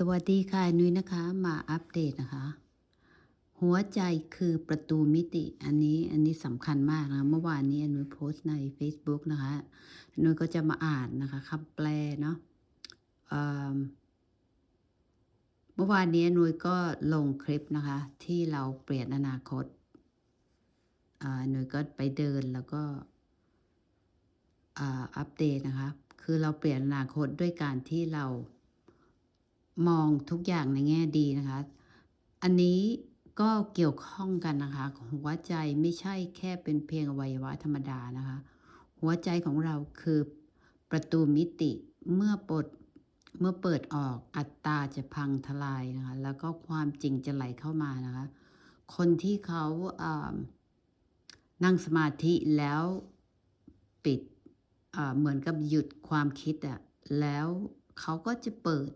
สวัสดีค่ะนุ้ยนะคะ มาอัปเดตนะคะ หัวใจคือประตูมิติอันนี้อันนี้สำคัญมากนะเมื่อวานนี้นุ้ยโพสต์ใน Facebook นะคะนุ้ยก็จะมาอ่านนะคะคำแปลเนาะเมื่อวานนี้นุ้ยก็ลงคลิปนะคะ ที่เราเปลี่ยนอนาคตนุ้ยก็ไปเดินแล้วก็อัปเดตนะคะ คือเราเปลี่ยนอนาคตด้วยการที่เรา มองทุกอย่างในแง่ดีนะคะ อันนี้ก็เกี่ยวข้องกันนะคะ หัวใจไม่ใช่แค่เป็นเพียงอวัยวะธรรมดานะคะ หัวใจของเราคือประตูมิติเมื่อปลดเมื่อเปิดออกอัตตาจะพังทลายนะคะ แล้วก็ความจริงจะไหลเข้ามานะคะ คนที่เขาานั่งสมาธิแล้วปิดเหมือนกับหยุดความคิดอะแล้วเขาก็จะเปิด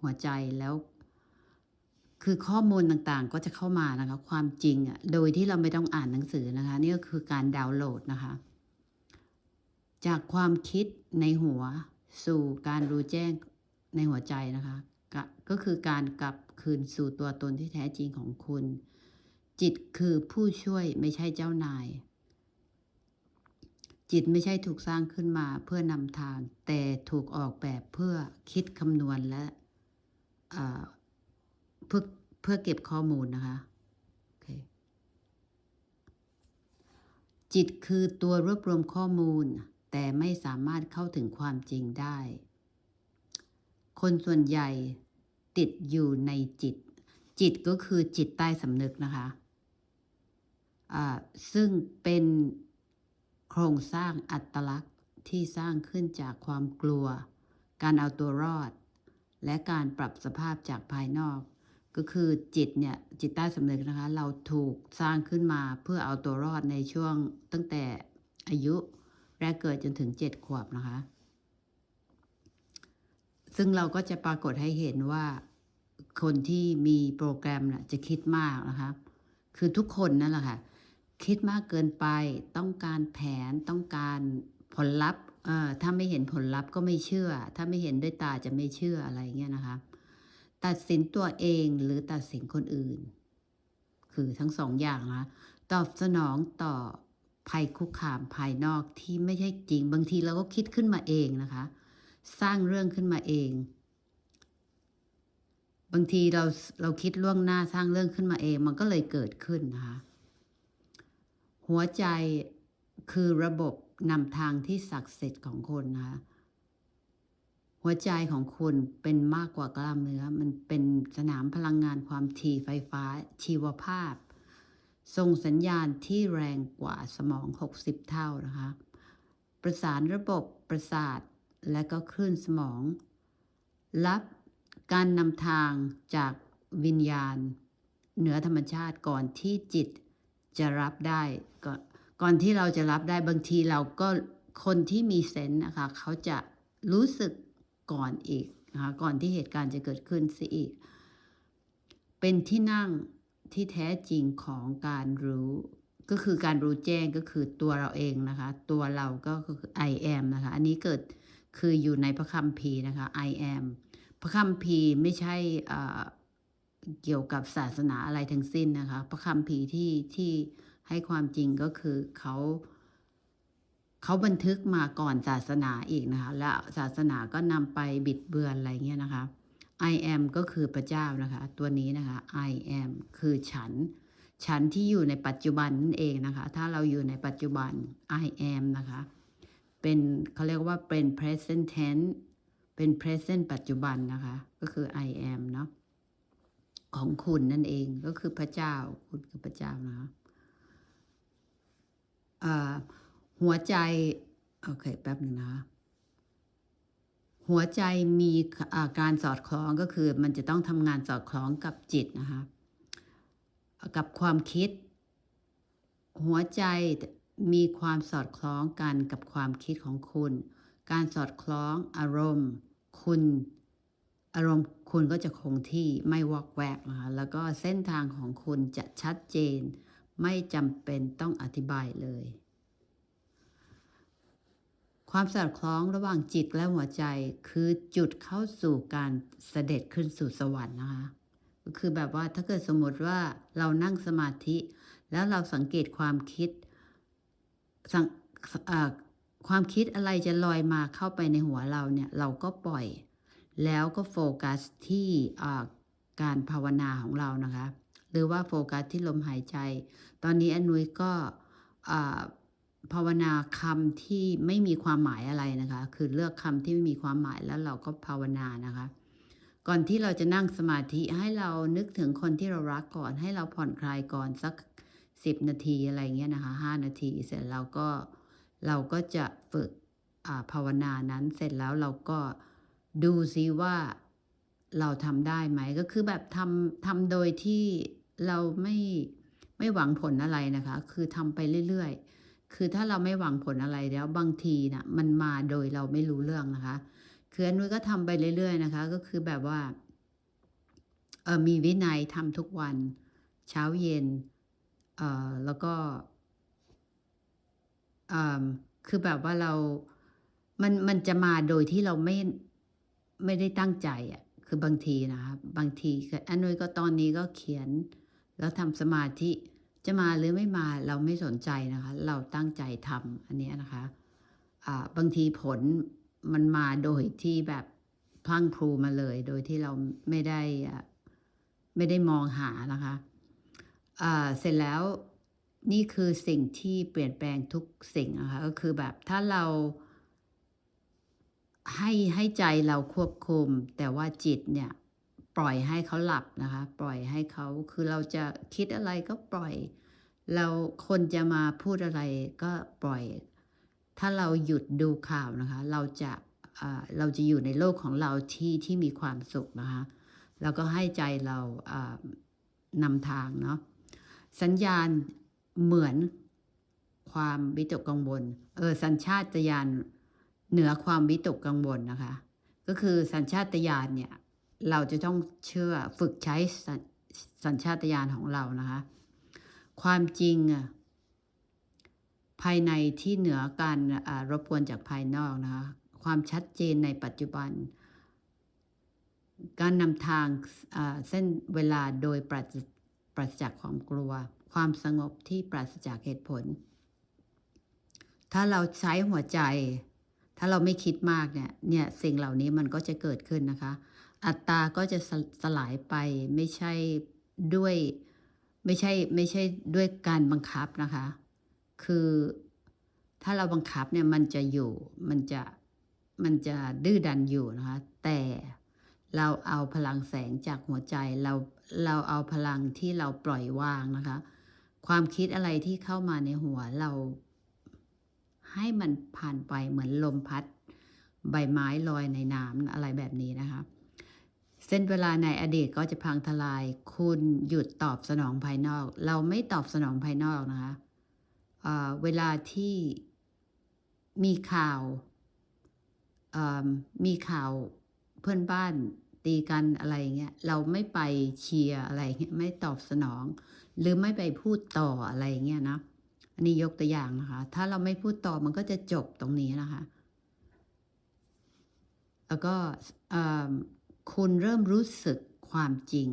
หัวใจแล้ว คือข้อมูลต่างๆ ก็จะเข้ามานะคะ ความจริงอะโดยที่เราไม่ต้องอ่านหนังสือนะคะ นี่ก็คือการดาวน์โหลดนะคะ จากความคิดในหัวสู่การรู้แจ้งในหัวใจนะคะกก็คือการกลับคืนสู่ตัวตนที่แท้จริงของคุณ จิตคือผู้ช่วยไม่ใช่เจ้านาย จิตไม่ใช่ถูกสร้างขึ้นมาเพื่อนำทาง แต่ถูกออกแบบเพื่อคิดคำนวณและ เพื่อเพื่อเก็บข้อมูลนะคะโอเคจิตคือตัวรวบรวมข้อมูล แต่ไม่สามารถเข้าถึงความจริงได้ คนส่วนใหญ่ติดอยู่ในจิต จิตก็คือจิตใต้สำนึกนะคะอ่าซึ่งเป็นโครงสร้างอัตลักษณ์ที่สร้างขึ้นจากความกลัว การเอาตัวรอด และการปรับสภาพจากภายนอก ก็คือจิตเนี่ยจิตใต้สำนึกนะคะ เราถูกสร้างขึ้นมาเพื่อเอาตัวรอดในช่วงตั้งแต่อายุแรกเกิดจนถึงเจ็ดขวบนะคะ ซึ่งเราก็จะปรากฏให้เห็นว่าคนที่มีโปรแกรมน่ะจะคิดมากนะคะ คือทุกคนนั่นแหละค่ะ คิดมากเกินไปต้องการแผนต้องการผลลัพธ์ ถ้าไม่เห็นผลลัพธ์ก็ไม่เชื่อ ถ้าไม่เห็นด้วยตาจะไม่เชื่ออะไรเงี้ยนะคะ ตัดสินตัวเองหรือตัดสินคนอื่น คือทั้งสองอย่างนะตอบสนองต่อภัยคุกคามภายนอกที่ไม่ใช่จริง บางทีเราก็คิดขึ้นมาเองนะคะ สร้างเรื่องขึ้นมาเอง บางทีเราเราคิดล่วงหน้าสร้างเรื่องขึ้นมาเอง มันก็เลยเกิดขึ้นนะคะ หัวใจคือระบบ นำทางที่ศักดิ์สิทธิ์ของคนนะคะหัวใจของคุณเป็นมากกว่ากล้ามเนื้อ มันเป็นสนามพลังงานความถี่ไฟฟ้าชีวภาพ ส่งสัญญาณที่แรงกว่าสมอง 60 เท่านะคะ ประสานระบบประสาทและก็คลื่นสมอง รับการนำทางจากวิญญาณ เหนือธรรมชาติก่อนที่จิตจะรับได้ก่อน ก่อนที่เราจะรับได้บางทีเราก็คนที่มีเซนส์นะคะ เขาจะรู้สึกก่อนอีกนะคะก่อนที่เหตุการณ์จะเกิดขึ้นสิอีก เป็นที่นั่งที่แท้จริงของการรู้ก็คือการรู้แจ้งก็คือตัวเราเองนะคะ ตัวเราก็คือ I am นะคะ อันนี้เกิดคืออยู่ในพระคัมภีร์นะคะ I am พระคัมภีร์ไม่ใช่เกี่ยวกับศาสนาอะไรทั้งสิ้นนะคะ พระคัมภีร์ที่ที่ ให้ความจริงก็คือเขาเขาบันทึกมาก่อนศาสนาอีกนะคะ และศาสนาก็นำไปบิดเบือนอะไรเงี้ยนะคะ I am ก็คือพระเจ้านะคะ ตัวนี้นะคะ I am คือฉัน ฉันที่อยู่ในปัจจุบันนั่นเองนะคะ ถ้าเราอยู่ในปัจจุบัน I am นะคะ เป็นเขาเรียกว่าเป็น present tense เป็น present ปัจจุบันนะคะ ก็คือ I am เนาะของคุณนั่นเองก็คือพระเจ้า คุณคือพระเจ้านะคะ หัวใจ โอเค แป๊บหนึ่งนะคะหัวใจมีการสอดคล้องก็คือ มันจะต้องทำงานสอดคล้องกับจิตนะคะ กับความคิด หัวใจมีความสอดคล้องกันกับความคิดของคุณ การสอดคล้องอารมณ์ คุณ อารมณ์คุณก็จะคงที่ไม่วอกแวกนะคะแล้วก็เส้นทางของคุณจะชัดเจน ไม่จำเป็นต้องอธิบายเลย ความสอดคล้องระหว่างจิตและหัวใจคือจุดเข้าสู่การเสด็จขึ้นสู่สวรรค์นะคะก็คือแบบว่าถ้าเกิดสมมติว่าเรานั่งสมาธิ แล้วเราสังเกตความคิดความคิดอะไรจะลอยมาเข้าไปในหัวเราเนี่ยเราก็ปล่อย แล้วก็โฟกัสที่การภาวนาของเรานะคะ หรือว่าโฟกัสที่ลมหายใจ ตอนนี้อนุยก็ภาวนาคำที่ไม่มีความหมายอะไรนะคะ คือเลือกคำที่ไม่มีความหมายแล้วเราก็ภาวนานะคะ ก่อนที่เราจะนั่งสมาธิให้เรานึกถึงคนที่เรารักก่อน ให้เราผ่อนคลายก่อนสักสิบนาทีอะไรเงี้ยนะคะห้านาทีเสร็จแล้วก็เราก็จะฝึกภาวนานั้นเสร็จแล้วเราก็ดูซิว่าเราทำได้ไหมก็คือแบบทำทำโดยที่ เราไม่ไม่หวังผลอะไรนะคะ คือทำไปเรื่อยๆ คือถ้าเราไม่หวังผลอะไรแล้วบางทีนะ่ะมันมาโดยเราไม่รู้เรื่องนะคะ คืออนนุ้ยก็ทำไปเรื่อยๆนะคะ ก็คือแบบว่าเออมีวินัยทำทุกวัน เช้าเย็นเอ่อแล้วก็เอ่อคือแบบว่าเรา มันมันจะมาโดยที่เราไม่ไม่ได้ตั้งใจอะคือบางทีนะคะบางทีอันนุ้ยก็ตอนนี้ก็เขียน แล้วทำสมาธิจะมาหรือไม่มาเราไม่สนใจนะคะ เราตั้งใจทำอันนี้นะคะอ่าบางทีผลมันมาโดยที่แบบพลังพรูมาเลย โดยที่เราไม่ได้ไม่ได้มองหานะคะอ่าเสร็จแล้วนี่คือสิ่งที่เปลี่ยนแปลงทุกสิ่งนะคะก็คือแบบถ้าเราให้ให้ใจเราควบคุม แต่ว่าจิตเนี่ย ปล่อยให้เขาหลับนะคะ ปล่อยให้เขาคือเราจะคิดอะไรก็ปล่อย เราคนจะมาพูดอะไรก็ปล่อย ถ้าเราหยุดดูข่าวนะคะ เราจะเราจะอยู่ในโลกของเราที่ที่มีความสุขนะคะ แล้วก็ให้ใจเรานำทางเนาะสัญญาณเหมือนความวิตกกังวลเออสัญชาตญาณเหนือความวิตกกังวลนะคะ ก็คือสัญชาตญาณเนี่ย เราจะต้องเชื่อฝึกใช้ส,สัญชาตญาณของเรานะคะ ความจริงอะภายในที่เหนือการรบกวนจากภายนอกนะคะความชัดเจนในปัจจุบัน การนำทางเส้นเวลาโดยปราศปราศจากความกลัว ความสงบที่ปราศจากเหตุผล ถ้าเราใช้หัวใจ ถ้าเราไม่คิดมากเนี่ยเนี่ยสิ่งเหล่านี้มันก็จะเกิดขึ้นนะคะ อัตตาก็จะสสลายไปไม่ใช่ด้วยไม่ใช่ไม่ใช่ด้วยการบังคับนะคะ คือถ้าเราบังคับเนี่ยมันจะอยู่มันจะมันจะดื้อดันอยู่นะคะ แต่เราเอาพลังแสงจากหัวใจเราเราเอาพลังที่เราปล่อยวางนะคะ ความคิดอะไรที่เข้ามาในหัวเรา ให้มันผ่านไปเหมือนลมพัด ใบไม้ลอยในน้ำอะไรแบบนี้นะคะ เส้นเวลาในอดีตก็จะพังทลาย คุณหยุดตอบสนองภายนอก เราไม่ตอบสนองภายนอกนะคะเเวลาที่มีข่าว มีข่าวเพื่อนบ้านตีกันอะไรเงี้ย เราไม่ไปเชียร์อะไรเงี้ย ไม่ตอบสนอง หรือไม่ไปพูดต่ออะไรเงี้ยนะอันนี้ยกตัวอย่างนะคะ ถ้าเราไม่พูดต่อมันก็จะจบตรงนี้นะคะ แล้วก็ คุณเริ่มรู้สึกความจริง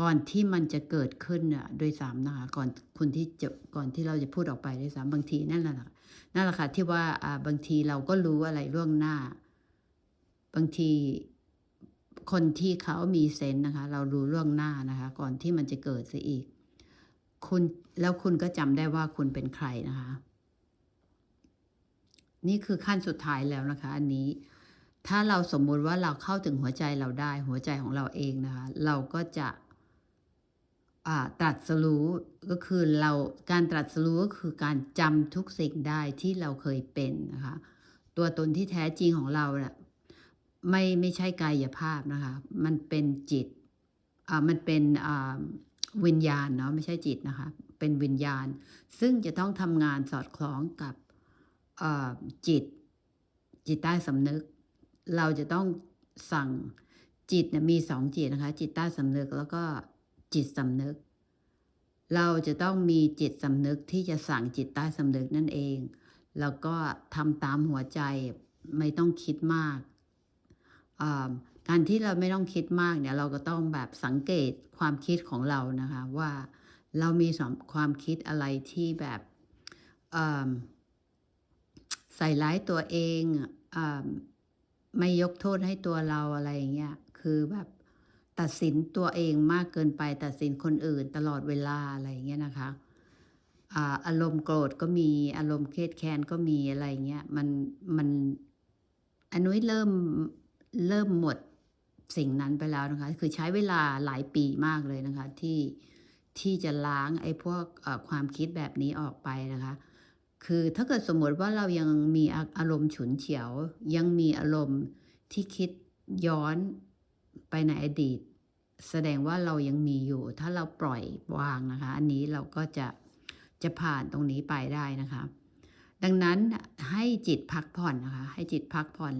ก่อนที่มันจะเกิดขึ้นน่ะโดยสามนะคะก่อนคุณที่จะก่อนที่เราจะพูดออกไปด้วยซ้ำบางทีนั่นแหละนั่นแหละค่ะที่ว่าบางทีเราก็รู้อะไรล่วงหน้า บางทีคนที่เขามีเซนต์นะคะ เรารู้ล่วงหน้านะคะ ก่อนที่มันจะเกิดซะอีก คุณแล้วคุณก็จำได้ว่าคุณเป็นใครนะคะ นี่คือขั้นสุดท้ายแล้วนะคะ อันนี้ ถ้าเราสมมุติว่าเราเข้าถึงหัวใจเราได้ หัวใจของเราเองนะคะ เราก็จะตรัสรู้ก็คือเราการตรัสรู้ก็คือการจำทุกสิ่งได้ที่เราเคยเป็นนะคะ ตัวตนที่แท้จริงของเราเนะ่ยไม่ไม่ใช่กายภาพนะคะ มันเป็นจิตอ่ามันเป็นอ่าวิญญาณเนาะไม่ใช่จิตนะคะ เป็นวิญญาณ ซึ่งจะต้องทำงานสอดคล้องกับจิตจิตใต้สำนึก เราจะต้องสั่งจิตมีสองจิตนะคะ จิตใต้สำนึกแล้วก็จิตสำนึก เราจะต้องมีจิตสำนึกที่จะสั่งจิตใต้สำนึกนั่นเอง แล้วก็ทำตามหัวใจไม่ต้องคิดมากการที่เราไม่ต้องคิดมากเนี่ยเราก็ต้องแบบสังเกตความคิดของเรานะคะว่าเรามีความคิดอะไรที่แบบใส่ร้ายตัวเองอ ไม่ยกโทษให้ตัวเราอะไรอย่างเงี้ยคือแบบตัดสินตัวเองมากเกินไปตัดสินคนอื่นตลอดเวลาอะไรอย่างเงี้ยนะคะอ่าอารมณ์โกรธก็มีอารมณ์เครียดแค้นก็มีอะไรเงี้ยมันมันอันนุ้ยเริ่มเริ่มหมดสิ่งนั้นไปแล้วนะคะ คือใช้เวลาหลายปีมากเลยนะคะ ที่ที่จะล้างไอ้พวกความคิดแบบนี้ออกไปนะคะ คือถ้าเกิดสมมติว่าเรายังมีอารมณ์ฉุนเฉียว ยังมีอารมณ์ที่คิดย้อนไปในอดีต แสดงว่าเรายังมีอยู่ ถ้าเราปล่อยวางนะคะ อันนี้เราก็จะจะผ่านตรงนี้ไปได้นะคะ ดังนั้นให้จิตพักผ่อนนะคะ ให้จิตพักผ่อน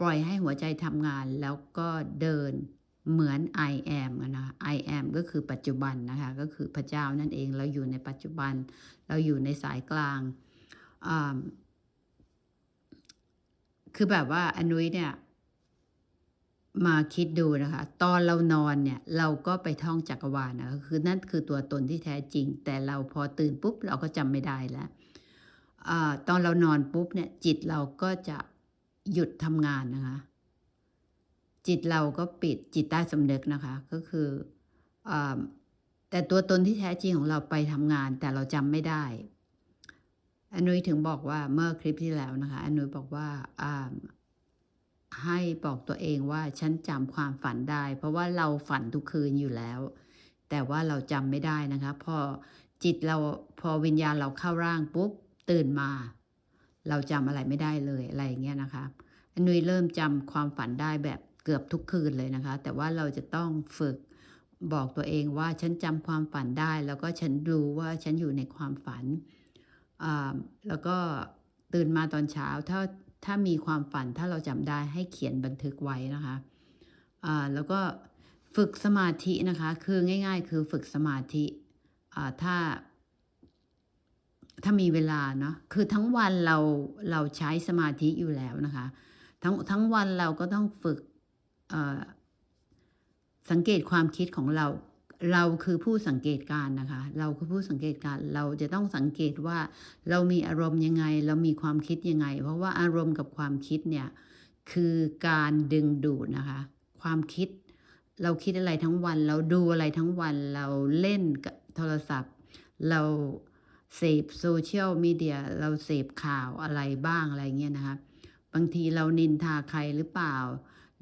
ปล่อยให้หัวใจทำงานแล้วก็เดิน เหมือน I am อะนะ I am ก็คือปัจจุบันนะคะ ก็คือพระเจ้านั่นเอง เราอยู่ในปัจจุบัน เราอยู่ในสายกลาง คือแบบว่าอนุยเนี่ย มาคิดดูนะคะ ตอนเรานอนเนี่ย เราก็ไปท่องจักรวาลนะคะ คือนั่นคือตัวตนที่แท้จริง แต่เราพอตื่นปุ๊บ เราก็จำไม่ได้แล้วอตอนเรานอนปุ๊บเนี่ย จิตเราก็จะหยุดทำงานนะคะ จิตเราก็ปิดจิตใต้สำนึกนะคะ ก็คืออแต่ตัวตนที่แท้จริงของเราไปทำงาน แต่เราจำไม่ได้ อนุยถึงบอกว่าเมื่อคลิปที่แล้วนะคะ อนุยบอกว่าอ่าให้บอกตัวเองว่าฉันจำความฝันได้ เพราะว่าเราฝันทุกคืนอยู่แล้ว แต่ว่าเราจำไม่ได้นะคะ พอจิตเราพอวิญญาณเราเข้าร่างปุ๊บตื่นมา เราจำอะไรไม่ได้เลยอะไรอย่างเงี้ยนะคะอันนุยเริ่มจำความฝันได้แบบ เกือบทุกคืนเลยนะคะ แต่ว่าเราจะต้องฝึกบอกตัวเองว่าฉันจำความฝันได้ แล้วก็ฉันรู้ว่าฉันอยู่ในความฝัน แล้วก็ตื่นมาตอนเช้าถ้าถ้ามีความฝันถ้าเราจำได้ให้เขียนบันทึกไว้นะคะแล้วก็ฝึกสมาธินะคะ คือง่าย ๆ คือฝึกสมาธิถ้า ถ้ามีเวลาเนาะคือทั้งวันเราเราใช้สมาธิอยู่แล้วนะคะ ทั้งทั้งวันเราก็ต้องฝึก สังเกตความคิดของเรา เราคือผู้สังเกตการนะคะ เราคือผู้สังเกตการ เราจะต้องสังเกตว่าเรามีอารมณ์ยังไง เรามีความคิดยังไง เพราะว่าอารมณ์กับความคิดเนี่ยคือการดึงดูดนะคะ ความคิดเราคิดอะไรทั้งวัน เราดูอะไรทั้งวัน เราเล่นโทรศัพท์ เราเสพโซเชียลมีเดียเราเสพข่าวอะไรบ้างอะไรเงี้ยนะคะ บางทีเรานินทาใครหรือเปล่า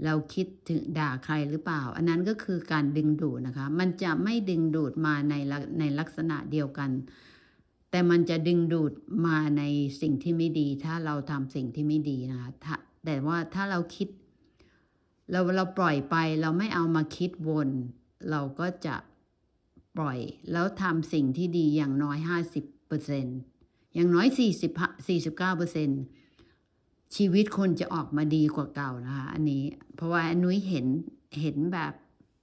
เราคิดถึงด่าใครหรือเปล่า อันนั้นก็คือการดึงดูดนะคะ มันจะไม่ดึงดูดมาในในลักษณะเดียวกัน แต่มันจะดึงดูดมาในสิ่งที่ไม่ดี ถ้าเราทำสิ่งที่ไม่ดีนะคะแต่ว่าถ้าเราคิด เราเราปล่อยไปเราไม่เอามาคิดวน เราก็จะปล่อยแล้วทำสิ่งที่ดีอย่างน้อยห้าสิบเปอร์เซ็นอย่างน้อยสี่สิบสี่สิบเก้าเปอร์เซ็น ชีวิตคนจะออกมาดีกว่าเก่านะคะ อันนี้ เพราะว่าอนุ้ยเห็นเห็นแบบ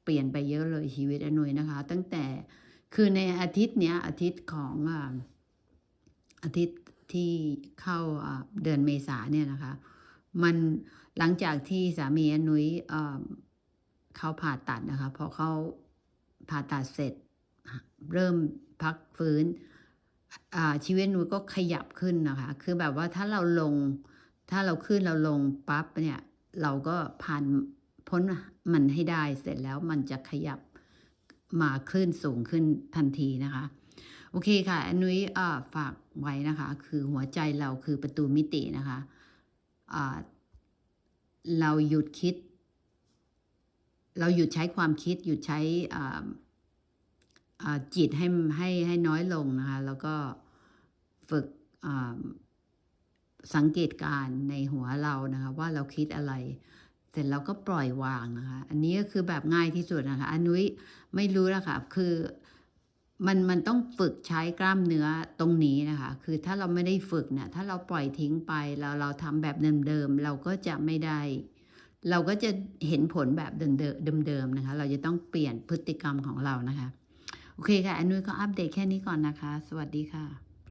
เปลี่ยนไปเยอะเลยชีวิตอนุ้ยนะคะ ตั้งแต่คือในอาทิตย์เนี้ยอาทิตย์ของอาทิตย์ที่เข้าเดือนเมษาเนี่ยนะคะ มันหลังจากที่สามีอนุ้ยเขาผ่าตัดนะคะพอเขาผ่าตัดเสร็จ เริ่มพักฟื้นชีวิตนุ้ยก็ขยับขึ้นนะคะ คือแบบว่าถ้าเราลง ถ้าเราขึ้นเราลงปั๊บเนี่ยเราก็ผ่านพ้นมันให้ได้เสร็จแล้วมันจะขยับมาขึ้นสูงขึ้นทันทีนะคะ โอเคค่ะอันนุ้ยฝากไว้นะคะ คือหัวใจเราคือประตูมิตินะคะเราหยุดคิด เราหยุดใช้ความคิด หยุดใช้จิตให้ให้ให้น้อยลงนะคะ แล้วก็ฝึก สังเกตการในหัวเรานะคะว่าเราคิดอะไร เสร็จเราก็ปล่อยวางนะคะ อันนี้ก็คือแบบง่ายที่สุดนะคะอันนุ้ยไม่รู้นะค่ะคือมันมันต้องฝึกใช้กล้ามเนื้อตรงนี้นะคะ คือถ้าเราไม่ได้ฝึกเนี่ยถ้าเราปล่อยทิ้งไปแล้วเราทำแบบเดิมๆเราก็จะไม่ได้ เราก็จะเห็นผลแบบเดิมๆนะคะ เราจะต้องเปลี่ยนพฤติกรรมของเรานะคะ โอเคค่ะอันนุ้ยก็อัปเดตแค่นี้ก่อนนะคะ สวัสดีค่ะ